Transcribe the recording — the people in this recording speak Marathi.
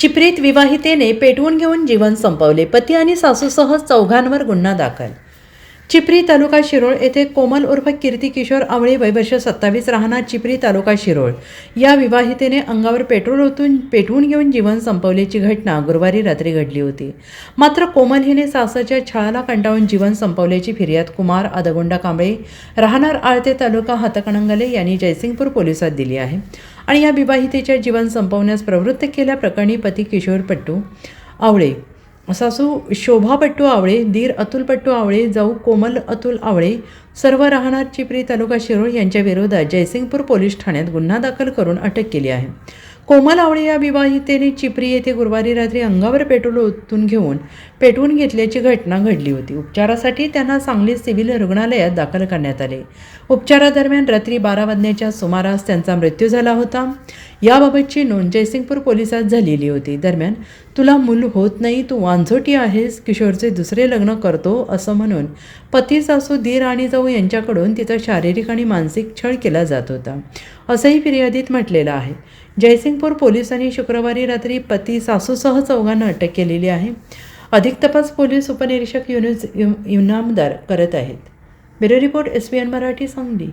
चिपरीत विवाहितेने पेटवून घेऊन जीवन संपवले. पती आणि सासूसह चौघांवर गुन्हा दाखल. चिपरी तालुका शिरोळ येथे कोमल उर्फ कीर्ती किशोर आवळे वयवर्ष सत्तावीस राहणार चिपरी तालुका शिरोळ. या विवाहितेने अंगावर पेट्रोल ओतून पेटवून घेऊन जीवन संपवल्याची घटना गुरुवारी रात्री घडली होती. मात्र कोमल हिने सासाच्या छळाला कंटाळून जीवन संपवल्याची फिर्याद कुमार आदगोंडा कांबळे राहणार आळते तालुका हातकणंगले यांनी जयसिंगपूर पोलिसात दिली आहे. आणि या विवाहितेच्या जीवन संपवण्यास प्रवृत्त केल्याप्रकरणी पती किशोर पट्टू आवळे. सासू शोभा पट्टू आवळे दीर अतुल पट्टू आवळे जाऊ कोमल अतुल आवळे सर्व राहणार चिपरी तालुका शिरोळ यांच्या विरोधात जयसिंगपूर पोलीस ठाण्यात गुन्हा दाखल करून अटक केली आहे. कोमल आवळे या विवाहितेने चिपरी येथे गुरुवारी रात्री अंगावर पेट्रोल ओतून घेऊन पेटवून घेतल्याची घटना घडली होती. उपचारासाठी त्यांना सांगली सिव्हिल रुग्णालयात दाखल करण्यात आले. उपचारादरम्यान रात्री बारा वाजण्याच्या सुमारास त्यांचा मृत्यू झाला होता. याबाबतची नोंद जयसिंगपूर पोलिसात झालेली होती. दरम्यान तुला मूल होत नाही तू वांझोटी आहेस किशोरचे दुसरे लग्न करतो असं म्हणून पती सासू दीर आणि जाऊ यांच्याकडून तिचा शारीरिक आणि मानसिक छळ केला जात होता. असंही फिर्यादीत म्हटलेलं आहे. जयसिंगपूर पोलिसांनी शुक्रवारी रात्री पती सासूसह चौघांना अटक केलेली आहे. अधिक तपास पोलीस उपनिरीक्षक युनिज इनामदार करत आहेत. Bureau report S B N Marathi Sangli.